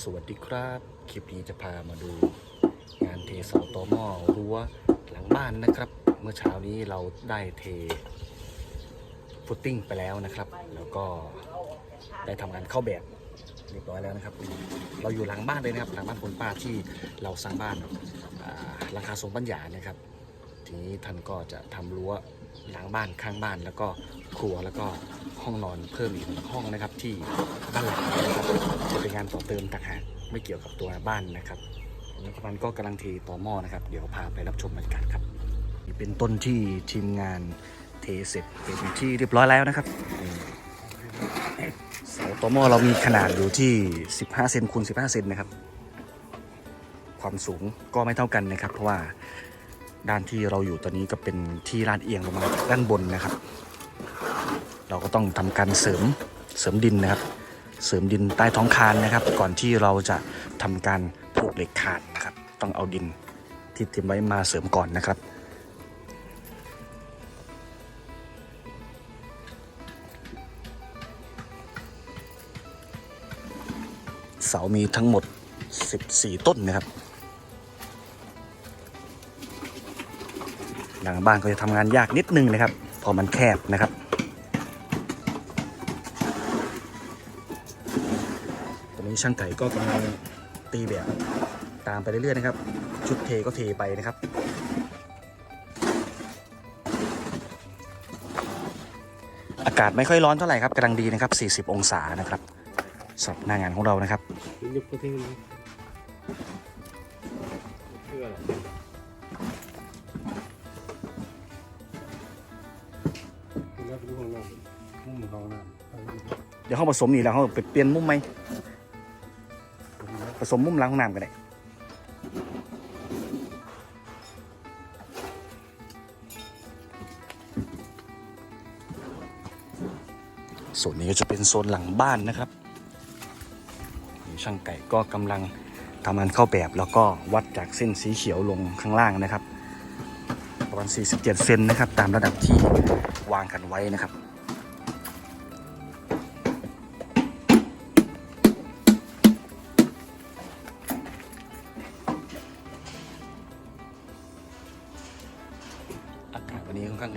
สวัสดีครับ คลิปนี้จะพามาดู งานเทเสาต่อหม้อรั้วหลังบ้านนะครับ เมื่อเช้านี้เราได้เทฟุตติ้งไปแล้วนะครับ แล้วก็ได้ทำงานเข้าแบบเรียบร้อยแล้วนะครับ เราอยู่หลังบ้านเลยนะครับหลังบ้านคุณป้าที่เราสร้างบ้านราคาทรงปัญญานะครับ ทีนี้ท่านก็จะทำรั้วหลังบ้านข้างบ้านแล้วก็ครัวแล้วก็ห้องนอนเพิ่มอีกหนึ่งห้องนะครับที่บ้านหลัง นี้นะครับจะเป็นงานต่อเติมต่างหากไม่เกี่ยวกับตัวบ้านนะครับแล้วก็มันก็กำลังเทต่อหม้อนะครับ เดี๋ยวพาไปรับชมบรรยากาศครับนี่เป็นต้นที่ทีมงานเทเสร็จเป็นที่เรียบร้อยแล้วนะครับเสาต่อหม้อเรามีขนาดอยู่ที่ 15เซนคูณ15เซนนะครับ ความสูงก็ไม่เท่ากันนะครับ เพราะว่าด้านที่เราอยู่ตอนนี้ก็เป็นที่ลาดเอียงลงมาด้านบนนะครับ เราก็ต้องทำการเสริมเสริมดินนะครับ เสริมดินใต้ท้องคานนะครับ ก่อนที่เราจะทำการผูกเหล็กคานนะครับ ต้องเอาดินที่เตรียมไว้มาเสริมก่อนนะครับเสามีทั้งหมด 14 ต้นนะครับ หลังบ้านก็จะทำงานยากนิดนึงนะครับ พอมันแคบนะครับ อนนี้ช่างไก่ก็กำลังตีแบบตามไปเรื่อยๆนะครับ ชุดเทก็เทไปนะครับอากาศไม่ค่อยร้อนเท่าไหร่ครับกำลังดีนะครับ 40 องศานะครับสำหรับหน้างานของเรานะครับยุบประเทศนี้เพื่ออะไรแล้วเป็นห้องน้ำมุมห้องน้ำเดี๋ยวเขาผสมนี่แล้วเขาเปลี่ยนมุมไหม สมมุมล้างห้องน้ำกันได้ส่วนนี้ก็จะเป็นโซนหลังบ้านนะครับช่างไก่ก็กำลังทำงานเข้าแบบแล้วก็วัดจากเส้นสีเขียวลงข้างล่างนะครับ ประมาณ 47 เซนนะครับ ตามระดับที่วางกันไว้นะครับ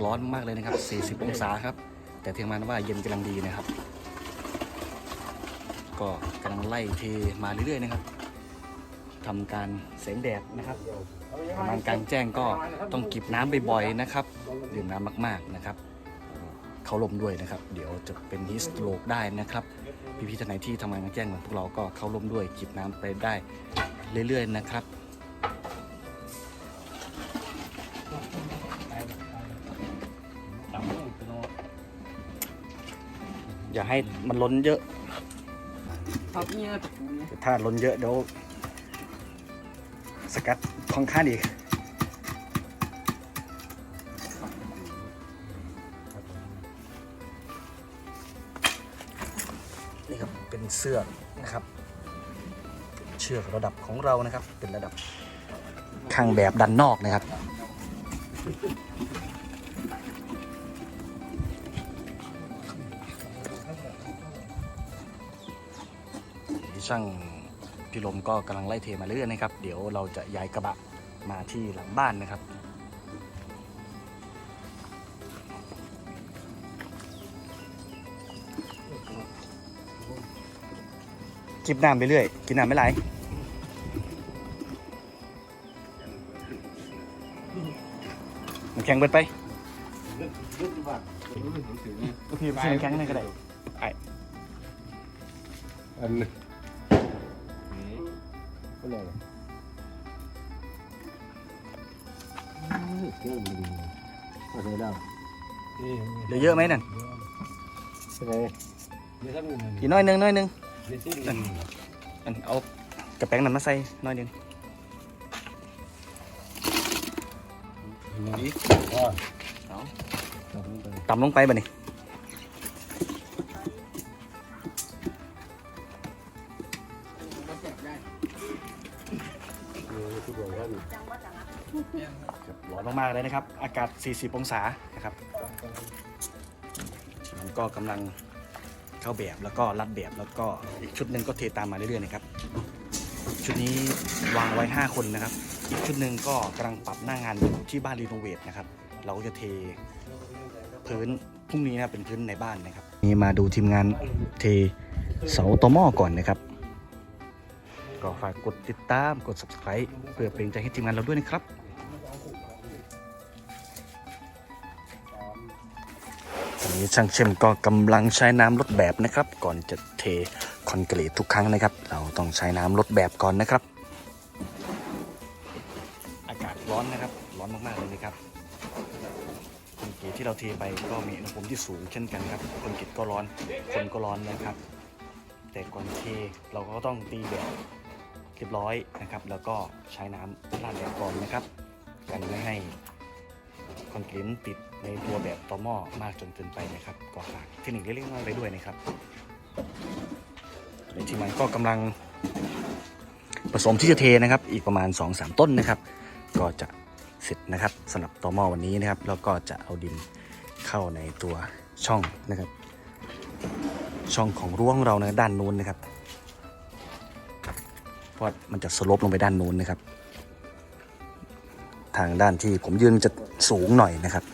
ร้อนมากเลยนะครับ 40 องศาครับ แต่เทียงมันว่าเย็นกำลังดีนะครับ ก็กำลังไล่เทมาเรื่อยๆนะครับทำการแสงแดดนะครับประมาณกลางแจ้งก็ต้องกิบน้ำบ่อยๆนะครับดื่มน้ำมากๆนะครับ เขาลมด้วยนะครับ เดี๋ยวจะเป็นฮิสโตรกได้นะครับ พี่ๆท่านไหนที่ทำงานกลางแจ้งเหมือนพวกเราก็เข้าลมด้วยจิบน้ำไปได้เรื่อยๆนะครับ อย่าให้มันล้นเยอะครับเนี่ยตะปูเนี่ยถ้าล้นเยอะเดี๋ยวสกัดของข้างอีกนี่ครับเป็นเสื้อกนะครับ เชือกระดับของเรานะครับ เป็นระดับข้างแบบดันนอกนะครับ ช่างพี่ลมก็กำลังไล่เทมาเรื่อยๆนะครับ เดี๋ยวเราจะย้ายกระบะมาที่หลังบ้านนะครับจิบน้ำไปเรื่อย กินน้ำไม่ไหลมันแข็งเบิดไปเรื่องที่ว่าผมรู้ถึงถึงเนี่ยโอเคไปซื้อน้ำแข็งให้ก็ได้อันนี้ก็เลยเก่งดีอะไรแล้วเหลือเยอะไหมนั่นใช่ไหมเดี๋ยวถ้ามีอีกน้อยหนึงน้อยหนึงเดี๋ยวที่อันเอากระแป้งนั้นมาใส่น้อยหนึงอีกก็เอาตรงนี้ไปต่ำลงไปบ่นี่ ร้อนมากๆเลยนะครับ อากาศ 40 องศานะครับมันก็กำลังเข้าแบบแล้วก็รัดแบบแล้วก็อีกชุดหนึ่งก็เทตามมาเรื่อยๆนะครับ ชุดนี้วางไว้ 5 คนนะครับ อีกชุดหนึ่งก็กำลังปรับหน้างานอยู่ที่บ้านรีโนเวทนะครับ เราก็จะเทพื้นพรุ่งนี้นะเป็นพื้นในบ้านนะครับ นี่มาดูทีมงานเทเสาตอหม้อก่อนนะครับก็ฝากกดติดตามกด subscribe เพื่อเป็นใจให้ทีมงานเราด้วยนะครับ นี้ช่างเชื่อมก็กำลังใช้น้ำลดแบบนะครับ ก่อนจะเทคอนกรีตทุกครั้งนะครับ เราต้องใช้น้ำลดแบบก่อนนะครับ อากาศร้อนนะครับ ร้อนมากๆเลยนะครับคอนกรีตที่เราเทไปก็มีอุณหภูมิที่สูงเช่นกันครับคอนกรีตก็ร้อนคนก็ร้อนนะครับ แต่ก่อนเทเราก็ต้องตีแบบเรียบร้อยนะครับ แล้วก็ใช้น้ำราดแบบก่อนนะครับ กันไม่ให้ คอนกรีตติดในตัวแบบต่อหม้อมากจนเกินไปนะครับก็ฝากเทคนิคเล็กๆน้อยๆไปด้วยนะครับในทีมงานก็กำลังผสมที่จะเทนะครับ อีกประมาณ 2-3 ต้นนะครับ ก็จะเสร็จนะครับสำหรับต่อหม้อวันนี้นะครับแล้วก็จะเอาดินเข้าในตัวช่องนะครับ ช่องของรั้วของเรานะด้านนู้นนะครับเพราะมันจะสลบลงไปด้านนู้นนะครับ ทางด้านที่ผมยืนจะสูงหน่อยนะครับ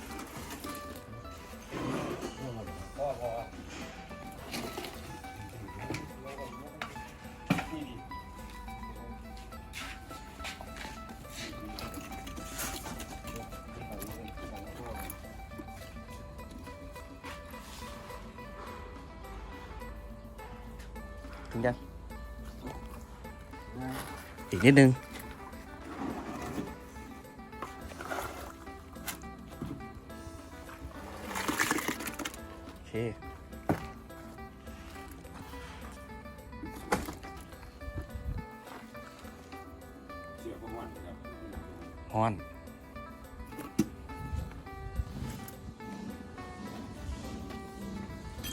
ถึงยังอีกนิดนึง เสียประมาณครับฮอน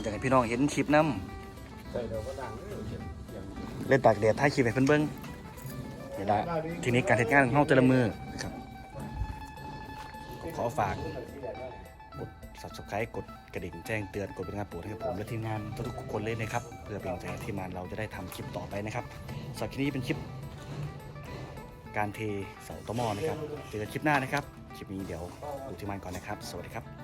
อยากให้พี่น้องเห็นคลิปน้ใส่เดี๋ยวก็ดังเลยเสียงเสียงำเล่นตากแดดถ่ายคลิปให้เพิ่นเบิ่งเดี๋ยวละทีนี้การเทำงานของเฮาแต่ละมือนะครับ ขอฝาก กด subscribe กดกระดิ่งแจ้งเตือนกดเป็นงานโปรดให้กับผมและทีมงานทุกๆคนเลยนะครับ เพื่อเป็นกำลังใจให้ทีมงานเราจะได้ทำคลิปต่อไปนะครับสำหรับคลิปนี้เป็นคลิป การเทเสาตะหมอนะครับเจอกันคลิปหน้านะครับ คลิปนี้เดี๋ยวดูทีมงานก่อนนะครับ สวัสดีครับ